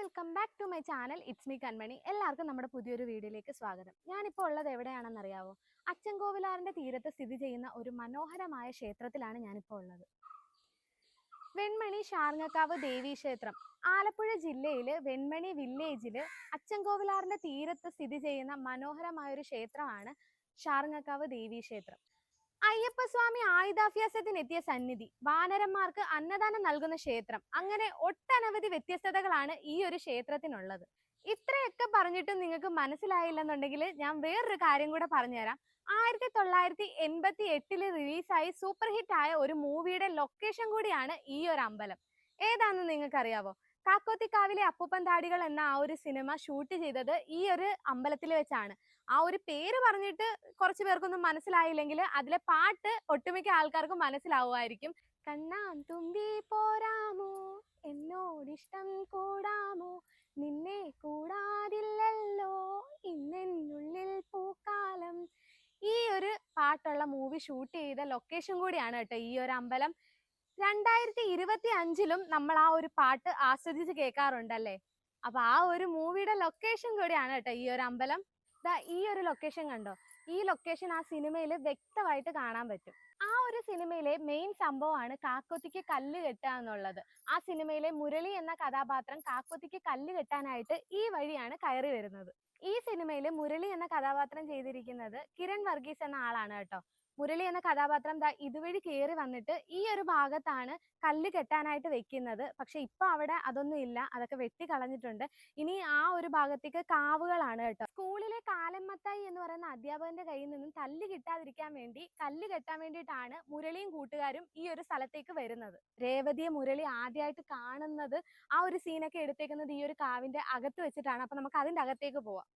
Welcome back to my channel it's me Kanmani എല്ലാവർക്കും നമ്മുടെ പുതിയൊരു വീഡിയോയിലേക്ക് സ്വാഗതം. ഞാനിപ്പോൾ ഉള്ളത് എവിടെയാണെന്ന് അറിയാവോ അച്ചൻകോവിലാറിന്റെ തീരത്ത് സ്ഥിതി ചെയ്യുന്ന ഒരു മനോഹരമായ ക്ഷേത്രത്തിലാണ് ഞാനിപ്പോൾ ഉള്ളത്. വെൺമണി ഷാർങ്ങക്കാവ് ദേവീ ക്ഷേത്രം. ആലപ്പുഴ ജില്ലയിൽ വെൺമണി വില്ലേജിൽ അച്ചൻകോവിലാറിന്റെ തീരത്ത് സ്ഥിതി ചെയ്യുന്ന മനോഹരമായ ഒരു ക്ഷേത്രമാണ് ഷാർങ്ങക്കാവ് ദേവീ ക്ഷേത്രം. അയ്യപ്പസ്വാമി ആയുധാഭ്യാസത്തിനെത്തിയ സന്നിധി. വാനരന്മാർക്ക് അന്നദാനം നൽകുന്ന ക്ഷേത്രം. അങ്ങനെ ഒട്ടനവധി വ്യത്യസ്തതകളാണ് ഈ ഒരു ക്ഷേത്രത്തിനുള്ളത്. ഇത്രയൊക്കെ പറഞ്ഞിട്ടും നിങ്ങൾക്ക് മനസ്സിലായില്ലെന്നുണ്ടെങ്കിൽ ഞാൻ വേറൊരു കാര്യം കൂടെ പറഞ്ഞുതരാം. ആയിരത്തി തൊള്ളായിരത്തി എൺപത്തി എട്ടിൽ റിലീസായി സൂപ്പർ ഹിറ്റ് ആയ ഒരു മൂവിയുടെ ലൊക്കേഷൻ കൂടിയാണ് ഈ ഒരു അമ്പലം. ഏതാണെന്ന് നിങ്ങൾക്ക് അറിയാവോ കാക്കോത്തിക്കാവിലെ അപ്പൂപ്പൻ താടികൾ എന്ന ആ ഒരു സിനിമ ഷൂട്ട് ചെയ്തത് ഈ ഒരു അമ്പലത്തിൽ വെച്ചാണ്. ആ ഒരു പേര് പറഞ്ഞിട്ട് കുറച്ച് പേർക്കൊന്നും മനസ്സിലായില്ലെങ്കിൽ അതിലെ പാട്ട് ഒട്ടുമിക്ക ആൾക്കാർക്കും മനസ്സിലാവുമായിരിക്കും. കണ്ണാൻ തുമ്പി പോരാമോ? എന്നോടിഷ്ടം കൂടാമോ? നിന്നെ കൂടാതില്ലല്ലോ? ഇന്നെന്നുള്ളിൽ പൂക്കാലം. ഈ ഒരു പാട്ടുള്ള മൂവി ഷൂട്ട് ചെയ്ത ലൊക്കേഷൻ കൂടിയാണ് കേട്ടോ ഈ ഒരു അമ്പലം. രണ്ടായിരത്തി ഇരുപത്തി അഞ്ചിലും നമ്മൾ ആ ഒരു പാട്ട് ആസ്വദിച്ച് കേൾക്കാറുണ്ടല്ലേ? അപ്പൊ ആ ഒരു മൂവിയുടെ ലൊക്കേഷൻ കൂടിയാണ് കേട്ടോ ഈ ഒരു അമ്പലം. ദാ ഈ ഒരു ലൊക്കേഷൻ കണ്ടോ? ഈ ലൊക്കേഷൻ ആ സിനിമയിൽ വ്യക്തമായിട്ട് കാണാൻ പറ്റും. ആ ഒരു സിനിമയിലെ മെയിൻ സംഭവമാണ് കാക്കൊത്തിക്ക് കല്ല് കെട്ടുക എന്നുള്ളത്. ആ സിനിമയിലെ മുരളി എന്ന കഥാപാത്രം കാക്കൊത്തിക്ക് കല്ല് കെട്ടാനായിട്ട് ഈ വഴിയാണ് കയറി വരുന്നത്. ഈ സിനിമയിൽ മുരളി എന്ന കഥാപാത്രം ചെയ്തിരിക്കുന്നത് കിരൺ വർഗീസ് എന്ന ആളാണ് കേട്ടോ. മുരളി എന്ന കഥാപാത്രം ദാ ഇതുവഴി കയറി വന്നിട്ട് ഈ ഒരു ഭാഗത്താണ് കല്ല് കെട്ടാനായിട്ട് വെക്കുന്നത്. പക്ഷെ ഇപ്പൊ അവിടെ അതൊന്നും ഇല്ല. അതൊക്കെ വെട്ടി കളഞ്ഞിട്ടുണ്ട് ഇനി ആ ഒരു ഭാഗത്തേക്ക് കാവുകളാണ് കേട്ടോ. സ്കൂളിലെ കാലമ്മത്തായി എന്ന് പറയുന്ന അധ്യാപകന്റെ കയ്യിൽ നിന്നും തല്ല് കിട്ടാതിരിക്കാൻ വേണ്ടി കല്ല് കെട്ടാൻ വേണ്ടിയിട്ടാണ് മുരളിയും കൂട്ടുകാരും ഈ ഒരു സ്ഥലത്തേക്ക് വരുന്നത്. രേവതിയെ മുരളി ആദ്യമായിട്ട് കാണുന്നത് ആ ഒരു സീനൊക്കെ എടുത്തേക്കുന്നത് ഈ ഒരു കാവിന്റെ അകത്ത് വെച്ചിട്ടാണ്. അപ്പൊ നമുക്ക് അതിന്റെ അകത്തേക്ക് പോവാം.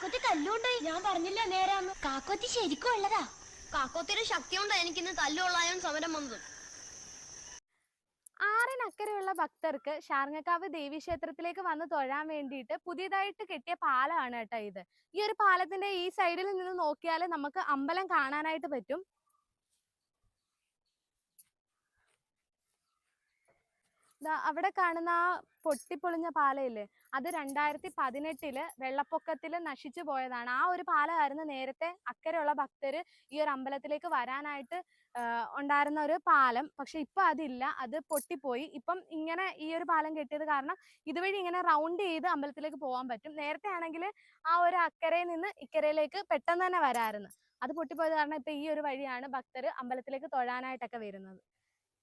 കാക്കോത്തി കല്ലുണ്ടായി ഞാൻ പറഞ്ഞില്ല നേരാന്ന്? കാക്കോത്തി ശരിക്കും ഉള്ളതാ. കാക്കോത്തിയുടെ ശക്തി കൊണ്ടാ എനിക്കിന്ന് തല്ലുകൊള്ളാനും സമരം വന്നത്? ആറിനക്കരെയുള്ള ഭക്തർക്ക് ഷാർങ്ങക്കാവ് ദേവി ക്ഷേത്രത്തിലേക്ക് വന്ന് തൊഴാൻ വേണ്ടിയിട്ട് പുതിയതായിട്ട് കെട്ടിയ പാലമാണ് കേട്ടോ ഇത്. ഈ ഒരു പാലത്തിന്റെ ഈ സൈഡിൽ നിന്ന് നോക്കിയാൽ നമുക്ക് അമ്പലം കാണാനായിട്ട് പറ്റും. അവിടെ കാണുന്ന ആ പൊട്ടിപ്പൊളിഞ്ഞ പാലയില്ലേ അത് രണ്ടായിരത്തി പതിനെട്ടിൽ വെള്ളപ്പൊക്കത്തിൽ നശിച്ചു പോയതാണ്. ആ ഒരു പാലമായിരുന്നു നേരത്തെ അക്കരെയുള്ള ഭക്തര് ഈ ഒരു അമ്പലത്തിലേക്ക് വരാനായിട്ട് ഉണ്ടായിരുന്ന ഒരു പാലം. പക്ഷെ ഇപ്പൊ അതില്ല അത് പൊട്ടിപ്പോയി. ഇപ്പം ഇങ്ങനെ ഈ ഒരു പാലം കെട്ടിയത് കാരണം ഇതുവഴി ഇങ്ങനെ റൗണ്ട് ചെയ്ത് അമ്പലത്തിലേക്ക് പോകാൻ പറ്റും. നേരത്തെ ആണെങ്കിൽ ആ ഒരു അക്കരയിൽ നിന്ന് ഇക്കരയിലേക്ക് പെട്ടെന്ന് തന്നെ വരായിരുന്നു അത് പൊട്ടിപ്പോയത് കാരണം ഇപ്പൊ ഈ ഒരു വഴിയാണ് ഭക്തർ അമ്പലത്തിലേക്ക് തൊഴാനായിട്ടൊക്കെ വരുന്നത്.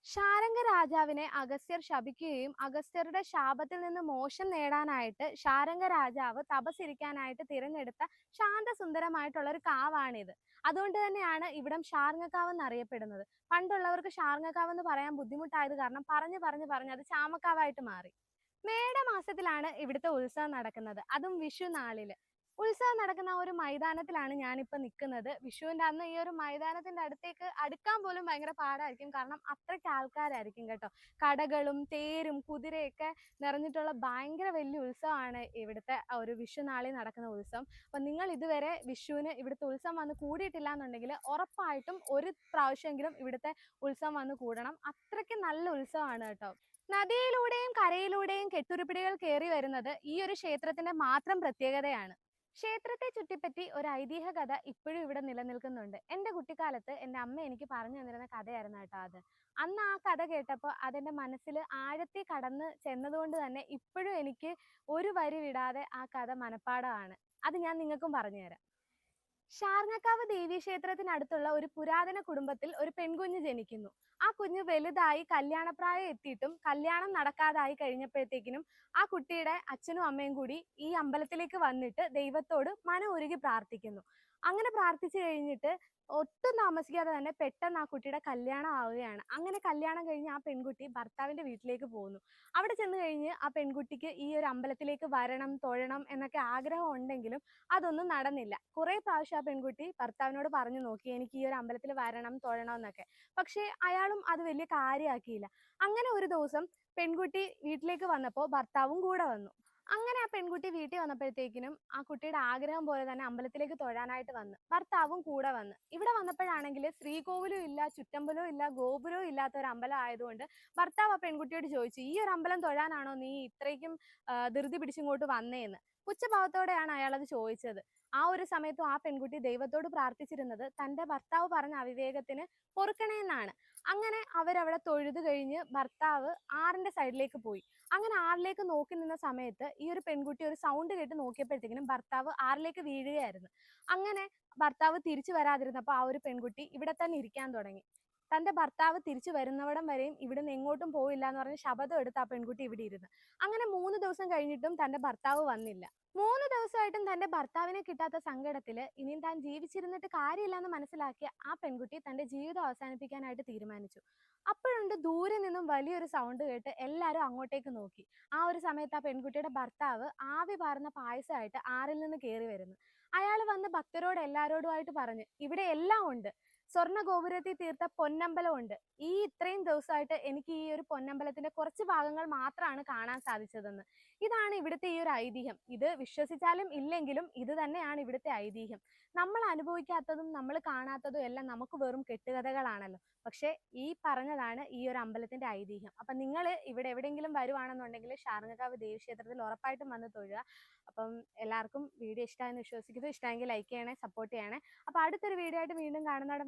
ശാരംഗ രാജാവിനെ അഗസ്ത്യർ ശപിക്കുകയും അഗസ്ത്യരുടെ ശാപത്തിൽ നിന്ന് മോശം നേടാനായിട്ട് ശാരംഗ രാജാവ് തപസ്സിരിക്കാനായിട്ട് തിരഞ്ഞെടുത്ത ശാന്തസുന്ദരമായിട്ടുള്ള ഒരു കാവാണിത്. അതുകൊണ്ട് തന്നെയാണ് ഇവിടം ഷാർങ്ങക്കാവ് എന്നറിയപ്പെടുന്നത് പണ്ടുള്ളവർക്ക് ഷാർങ്ങക്കാവ് എന്ന് പറയാൻ ബുദ്ധിമുട്ടായത് കാരണം പറഞ്ഞു പറഞ്ഞു പറഞ്ഞ് അത് ചാമക്കാവായിട്ട് മാറി. മേടമാസത്തിലാണ് ഇവിടുത്തെ ഉത്സവം നടക്കുന്നത്. അതും വിഷു നാളിൽ ഉത്സവം നടക്കുന്ന ഒരു മൈതാനത്തിലാണ് ഞാനിപ്പോൾ നിൽക്കുന്നത് വിഷുവിന്റെ അന്ന് ഈ ഒരു മൈതാനത്തിന്റെ അടുത്തേക്ക് അടുക്കാൻ പോലും ഭയങ്കര പാടായിരിക്കും. കാരണം അത്രയ്ക്ക് ആൾക്കാരായിരിക്കും കേട്ടോ. കടകളും തേരും കുതിരയൊക്കെ നിറഞ്ഞിട്ടുള്ള ഭയങ്കര വലിയ ഉത്സവമാണ് ഇവിടുത്തെ ഒരു വിഷു നാളിൽ നടക്കുന്ന ഉത്സവം. അപ്പൊ നിങ്ങൾ ഇതുവരെ വിഷുവിന് ഇവിടുത്തെ ഉത്സവം വന്ന് കൂടിയിട്ടില്ല എന്നുണ്ടെങ്കിൽ ഉറപ്പായിട്ടും ഒരു പ്രാവശ്യമെങ്കിലും ഇവിടുത്തെ ഉത്സവം വന്ന് കൂടണം. അത്രയ്ക്ക് നല്ല ഉത്സവമാണ് കേട്ടോ. നദിയിലൂടെയും കരയിലൂടെയും കെട്ടുരുപ്പിടികൾ കയറി വരുന്നത് ഈ ഒരു ക്ഷേത്രത്തിന്റെ മാത്രം പ്രത്യേകതയാണ്. ക്ഷേത്രത്തെ ചുറ്റിപ്പറ്റി ഒരു ഐതിഹ്യ കഥ ഇപ്പോഴും ഇവിടെ നിലനിൽക്കുന്നുണ്ട്. എന്റെ കുട്ടിക്കാലത്ത് എന്റെ അമ്മ എനിക്ക് പറഞ്ഞു തന്നിരുന്ന കഥയായിരുന്നു കേട്ടോ അത്. അന്ന് ആ കഥ കേട്ടപ്പോൾ അതെന്റെ മനസ്സിൽ ആഴത്തിൽ കടന്ന് ചെന്നതുകൊണ്ട് തന്നെ ഇപ്പോഴും എനിക്ക് ഒരു വരി വിടാതെ ആ കഥ മനഃപ്പാടമാണ് അത് ഞാൻ നിങ്ങൾക്കും പറഞ്ഞുതരാം ഷാർങ്ങക്കാവ് ദേവീക്ഷേത്രത്തിനടുത്തുള്ള ഒരു പുരാതന കുടുംബത്തിൽ ഒരു പെൺകുഞ്ഞ് ജനിക്കുന്നു. ആ കുഞ്ഞ് വലുതായി കല്യാണപ്രായം എത്തിയിട്ടും കല്യാണം നടക്കാതായി കഴിഞ്ഞപ്പോഴത്തേക്കിനും ആ കുട്ടിയുടെ അച്ഛനും അമ്മയും കൂടി ഈ അമ്പലത്തിലേക്ക് വന്നിട്ട് ദൈവത്തോട് മനം ഉരുകി പ്രാർത്ഥിക്കുന്നു. അങ്ങനെ പ്രാർത്ഥിച്ചു കഴിഞ്ഞിട്ട് ഒട്ടും താമസിക്കാതെ തന്നെ പെട്ടെന്ന് ആ കുട്ടിയുടെ കല്യാണം ആവുകയാണ്. അങ്ങനെ കല്യാണം കഴിഞ്ഞ് ആ പെൺകുട്ടി ഭർത്താവിന്റെ വീട്ടിലേക്ക് പോകുന്നു. അവിടെ ചെന്ന് കഴിഞ്ഞ് ആ പെൺകുട്ടിക്ക് ഈ ഒരു അമ്പലത്തിലേക്ക് വരണം തൊഴണം എന്നൊക്കെ ആഗ്രഹം ഉണ്ടെങ്കിലും അതൊന്നും നടന്നില്ല. കുറേ പ്രാവശ്യം ആ പെൺകുട്ടി ഭർത്താവിനോട് പറഞ്ഞു നോക്കി എനിക്ക് ഈ ഒരു അമ്പലത്തിൽ വരണം തൊഴണം എന്നൊക്കെ. പക്ഷേ അയാളും അത് വലിയ കാര്യമാക്കിയില്ല. അങ്ങനെ ഒരു ദിവസം പെൺകുട്ടി വീട്ടിലേക്ക് വന്നപ്പോൾ ഭർത്താവും കൂടെ വന്നു. അങ്ങനെ ആ പെൺകുട്ടി വീട്ടിൽ വന്നപ്പോഴത്തേക്കിനും ആ കുട്ടിയുടെ ആഗ്രഹം പോലെ തന്നെ അമ്പലത്തിലേക്ക് തൊഴാനായിട്ട് വന്നു. ഭർത്താവും കൂടെ വന്ന്. ഇവിടെ വന്നപ്പോഴാണെങ്കിൽ ശ്രീകോവിലും ഇല്ല ചുറ്റമ്പലവും ഇല്ല ഗോപുരവും ഇല്ലാത്ത ഒരു അമ്പലം ആയതുകൊണ്ട് ഭർത്താവ് ആ പെൺകുട്ടിയോട് ചോദിച്ചു ഈ ഒരു അമ്പലം തൊഴാനാണോ നീ ഇത്രയ്ക്കും ധൃതി പിടിച്ചിങ്ങോട്ട് വന്നേന്ന്? പുച്ഛഭാവത്തോടെയാണ് അയാൾ അത് ചോദിച്ചത്. ആ ഒരു സമയത്തും ആ പെൺകുട്ടി ദൈവത്തോട് പ്രാർത്ഥിച്ചിരുന്നത് തന്റെ ഭർത്താവ് പറഞ്ഞ അവിവേകത്തിന് പൊറുക്കണേ എന്നാണ് അങ്ങനെ അവരവിടെ തൊഴുത് കഴിഞ്ഞ് ഭർത്താവ് ആറിന്റെ സൈഡിലേക്ക് പോയി. അങ്ങനെ ആറിലേക്ക് നോക്കി നിന്ന സമയത്ത് ഈ ഒരു പെൺകുട്ടി ഒരു സൗണ്ട് കേട്ട് നോക്കിയപ്പോഴത്തേക്കിനും ഭർത്താവ് ആറിലേക്ക് വീഴുകയായിരുന്നു. അങ്ങനെ ഭർത്താവ് തിരിച്ചു വരാതിരുന്നപ്പോൾ ആ ഒരു പെൺകുട്ടി ഇവിടെ തന്നെ ഇരിക്കാൻ തുടങ്ങി. തന്റെ ഭർത്താവ് തിരിച്ചു വരുന്നവടം വരെയും ഇവിടുന്ന് എങ്ങോട്ടും പോയില്ല എന്ന് പറഞ്ഞ് ശപഥം എടുത്ത് ആ പെൺകുട്ടി ഇവിടെ ഇരുന്നു. അങ്ങനെ മൂന്ന് ദിവസം കഴിഞ്ഞിട്ടും തന്റെ ഭർത്താവ് വന്നില്ല. മൂന്ന് ദിവസമായിട്ടും തന്റെ ഭർത്താവിനെ കിട്ടാത്ത സങ്കടത്തിൽ ഇനിയും താൻ ജീവിച്ചിരുന്നിട്ട് കാര്യമില്ല എന്ന് മനസ്സിലാക്കിയ ആ പെൺകുട്ടി തന്റെ ജീവിതം അവസാനിപ്പിക്കാനായിട്ട് തീരുമാനിച്ചു. അപ്പോഴുണ്ട് ദൂരെ നിന്നും വലിയൊരു സൗണ്ട് കേട്ട് എല്ലാവരും അങ്ങോട്ടേക്ക് നോക്കി. ആ ഒരു സമയത്ത് ആ പെൺകുട്ടിയുടെ ഭർത്താവ് ആവി പാർന്ന പായസമായിട്ട് ആറിൽ നിന്ന് കയറി വരുന്നു. അയാൾ വന്ന് ഭക്തരോട് എല്ലാവരോടുമായിട്ട് പറഞ്ഞു ഇവിടെ എല്ലാം ഉണ്ട്. സ്വർണ ഗോപുരത്തിൽ തീർത്ത പൊന്നമ്പലം ഉണ്ട് ഈ ഇത്രയും ദിവസമായിട്ട് എനിക്ക് ഈ ഒരു പൊന്നമ്പലത്തിന്റെ കുറച്ച് ഭാഗങ്ങൾ മാത്രമാണ് കാണാൻ സാധിച്ചതെന്ന്. ഇതാണ് ഇവിടുത്തെ ഈ ഒരു ഐതിഹ്യം. ഇത് വിശ്വസിച്ചാലും ഇല്ലെങ്കിലും ഇത് തന്നെയാണ് ഇവിടുത്തെ ഐതിഹ്യം. നമ്മൾ അനുഭവിക്കാത്തതും നമ്മൾ കാണാത്തതും എല്ലാം നമുക്ക് വെറും കെട്ടുകഥകളാണല്ലോ. പക്ഷെ ഈ പറഞ്ഞതാണ് ഈ ഒരു അമ്പലത്തിന്റെ ഐതിഹ്യം. അപ്പൊ നിങ്ങൾ ഇവിടെ എവിടെയെങ്കിലും വരുവാണെന്നുണ്ടെങ്കിൽ ഷാർങ്ങക്കാവ് ദേവീക്ഷേത്രത്തിൽ ഉറപ്പായിട്ടും വന്ന് തൊഴുക. അപ്പം എല്ലാവർക്കും വീഡിയോ ഇഷ്ടമായെന്ന് വിശ്വസിക്കുന്നു. ഇഷ്ടമെങ്കിൽ ലൈക്ക് ചെയ്യണേ സപ്പോർട്ട് ചെയ്യണേ. അപ്പൊ അടുത്തൊരു വീഡിയോ ആയിട്ട് വീണ്ടും കാണുന്നിടം